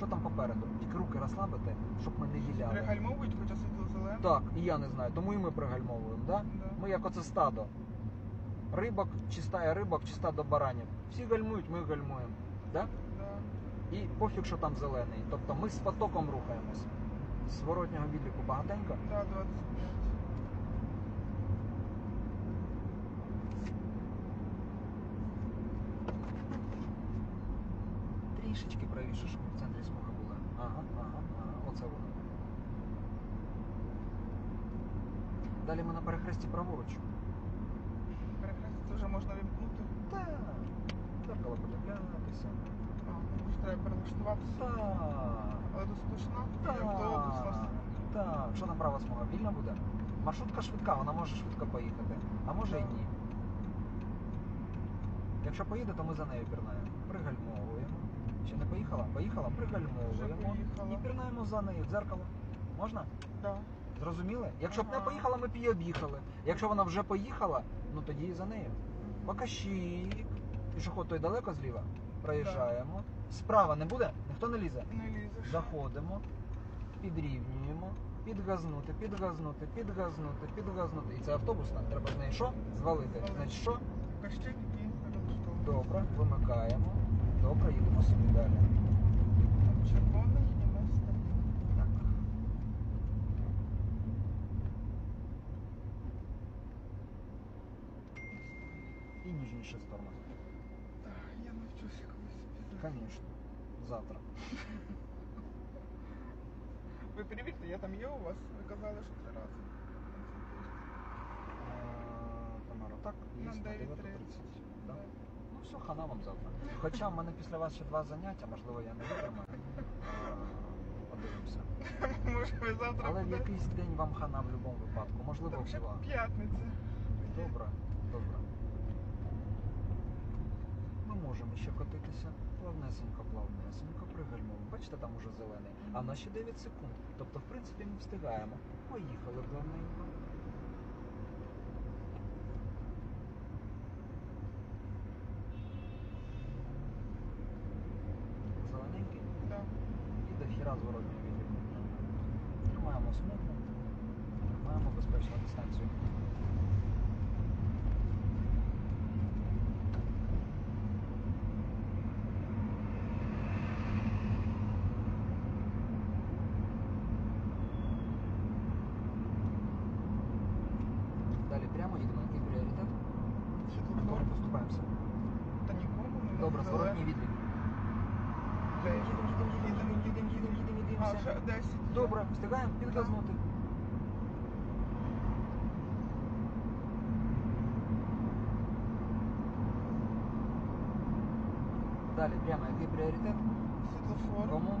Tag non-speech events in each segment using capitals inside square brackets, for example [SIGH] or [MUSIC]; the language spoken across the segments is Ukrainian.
Що там попереду? Тільки руки розслабити, щоб ми не гіляли. Пригальмовують, хоча світло зелене. Так, і я не знаю, тому і ми пригальмовуємо, да? Да. Ми як оце стадо. Рибок, чи стая рибок, чи стадо баранів. Всі гальмують, ми гальмуємо. Да? Да. І пофіг, що там зелений. Тобто ми з потоком рухаємось. З зворотнього відліку багатенько. Да, 25. Трішечки правіше, щоб ми в центрі смуги були. Ага, ага, Воно. Далі ми на перехресті праворуч. Перехрестя це вже можна вімкнути. Так. Дзеркало подивлятися. Може треба перелаштуватися. Так. Але нас. Так. Так. Що там права смуга? Вільна буде? Маршрутка швидка, вона може швидко поїхати. А може і ні. Якщо поїде, то ми за нею пірнаємо. Пригальмовуємо. Ще не поїхала? Поїхала, пригальмовуємо. І пірнаємо за нею. Дзеркало. Можна? Да. Зрозуміли? Якщо б не поїхала, ми б її об'їхали. Якщо вона вже поїхала, ну тоді і за нею. Покащик. Пішоход той далеко зліва. Проїжджаємо. Справа не буде? Ніхто не лізе. Не лізеш. Заходимо, підрівнюємо, підгазнути, підгазнути, підгазнути, підгазнути. І це автобусна. Треба з неї що? Звалити. Значить що? Кащик і. Добре, вимикаємо. Добре, їдемо собі далі. Там червоний і ми стоїмо. Так. І ніжніше з тормозом. Так, я навчуся колись. Звісно. Завтра. [LAUGHS] Ви перевірте, я там є у вас? Ви казали, що три рази. Е, Тамара, так, є На на 9:30. 9.30. Да? Все, хана вам завтра. Хоча в мене після вас ще два заняття, можливо, я не витримаю. Подивимося. [LAUGHS] Може ви завтра Але в якийсь день вам хана в будь-якому випадку, можливо, Там ще п'ятниця. Добре, добре. Ми можемо ще котитися. Плавнесенько, плавнесенько, пригальмуємо. Бачите, там уже зелений. А в нас ще 9 секунд. Тобто, в принципі, ми встигаємо. Поїхали плавненько. І до хіра зворотньої відліку. Тримаємо смугу, тримаємо безпечну дистанцію. Далі прямо їдемо, який пріоритет. Світлофор. Добре, поступаємося. Та нікому не Добре, зелений. зворотній відлік. А, вже 10. Добре, встигаємо підгазнути. Далі прямо який пріоритет? Світлофор. Кому?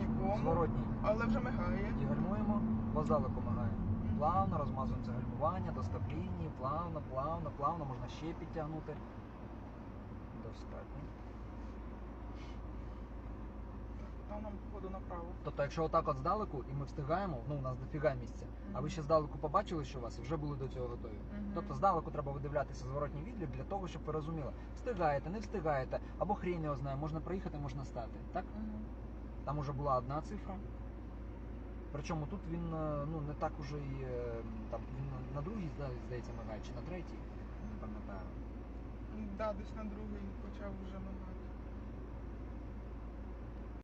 Нікому. Зворотній. Але вже мигає. І гальмуємо, бо здалеку мигає. Плавно розмазуємо це гальмування до стоп-лінії, плавно, плавно, плавно, можна ще підтягнути. Достатньо. Там нам походу направо. Тобто, якщо отак от здалеку і ми встигаємо, ну у нас дофіга місця, а ви ще здалеку побачили, що у вас і вже були до цього готові. Мгм. Тобто здалеку треба видивлятися зворотній відлік для того, щоб ви розуміли, встигаєте, не встигаєте, або хрін його знає, можна проїхати, можна стати. Так? Мгм. Там уже була одна цифра. Причому тут він е, ну, не так уже і е, там він на другій зда- здається мигає, чи на третій, не пам'ятаю. Да, десь на другий почав вже мигати.